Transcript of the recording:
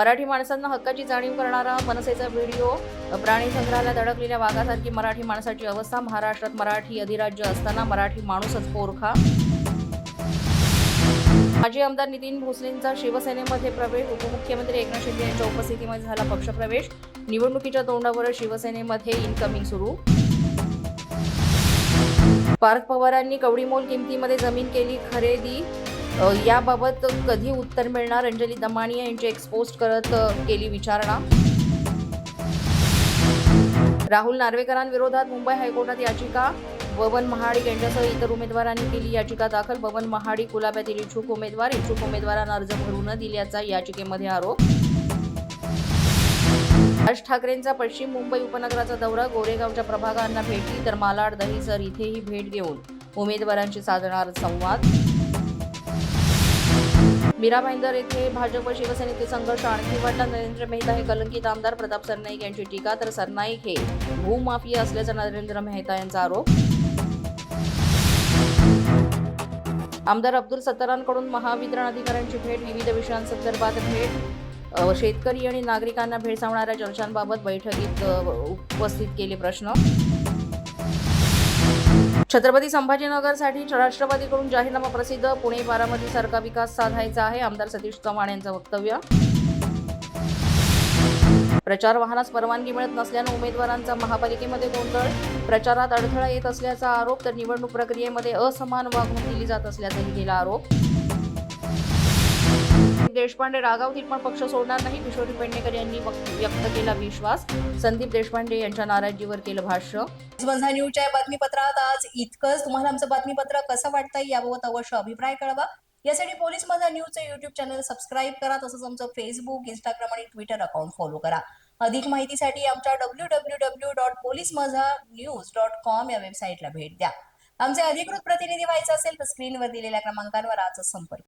मराठी माणसांना हक्काची जाणीव करणारा मनसेचा व्हिडिओ. प्राणी संग्रहालयात अडकलेल्या वाघासारखी मराठी माणसाची अवस्था. महाराष्ट्रात मराठी अधिराज्य असताना मराठी माणूसच पोरखा. माजी आमदार नितीन भोसलेंचा शिवसेनेमध्ये प्रवेश. उपमुख्यमंत्री एकनाथ शिंदे यांच्या उपस्थितीमध्ये झाला पक्षप्रवेश. निवडणुकीच्या तोंडावर शिवसेनेमध्ये इनकमिंग सुरू. पार्थ पवारांनी कवडीमोल किमतीमध्ये जमीन केली खरेदी. याबाबत कधी उत्तर मिळणार? अंजली दमानिया यांची एक्सपोस्ट करत केली विचारणा. राहुल नार्वेकरांविरोधात मुंबई हायकोर्टात याचिका. बबन महाडिक यांच्यासह इतर उमेदवारांनी केली याचिका दाखल. बबन महाडिक कुलाब्यातील इच्छुक उमेदवार इच्छुक उमेदवारांना अर्ज भरू न दिल्याचा याचिकेमध्ये आरोप. राज ठाकरेंचा पश्चिम मुंबई उपनगराचा दौरा गोरेगावच्या प्रभागांना भेटली तर मालाड दहिसर इथेही भेट घेऊन उमेदवारांशी साधणार संवाद. मीरा भाईंदर येथे भाजप व शिवसेनेतील संघर्ष आणखी वाढला नरेंद्र मेहता हे कलंकित आमदार प्रताप सरनाईक यांची टीका तर सरनाईक हे भूमाफिया असल्याचा नरेंद्र मेहता यांचा आरोप. आमदार अब्दुल सत्तारांकडून महावितरण अधिकाऱ्यांची भेट विविध विषयांसंदर्भात भेट. शेतकरी आणि नागरिकांना भेडसावणाऱ्या चर्चांबाबत बैठकीत उपस्थित केले प्रश्न. छत्रपती संभाजीनगरसाठी राष्ट्रवादीकडून जाहीरनामा प्रसिद्ध. पुणे बारामतीसारखा विकास साधायचा आहे आमदार सतीश चव्हाण यांचं वक्तव्य. प्रचार वाहनास परवानगी मिळत नसल्यानं उमेदवारांचा महापालिकेमध्ये गोंधळ. प्रचारात अडथळा येत असल्याचा आरोप तर निवडणूक प्रक्रियेमध्ये असमान वागणूक दिली जात असल्याचाही केला आरोप. देशपांडे रागावतील पण पक्ष सोडणार नाही. किशोरी पेडणेकर यांनी व्यक्त केला विश्वास. संदीप देशपांडे यांच्या नाराजीवर केलं भाष्य. माझा न्यूजच्या बातमीपत्रात आज इतकंच. तुम्हाला आमचं बातमीपत्र कसं वाटतंय याबाबत अवश्य अभिप्राय कळवा. यासाठी पोलीस माझा न्यूजचं युट्यूब चॅनल सबस्क्राईब करा तसंच आमचं फेसबुक इंस्टाग्राम आणि ट्विटर अकाउंट फॉलो करा. अधिक माहितीसाठी आमच्या W W W dot police Majha news dot com या वेबसाईटला भेट द्या. आमचे अधिकृत प्रतिनिधी व्हायचं असेल तर स्क्रीनवर दिलेल्या क्रमांकांवर आजच संपर्क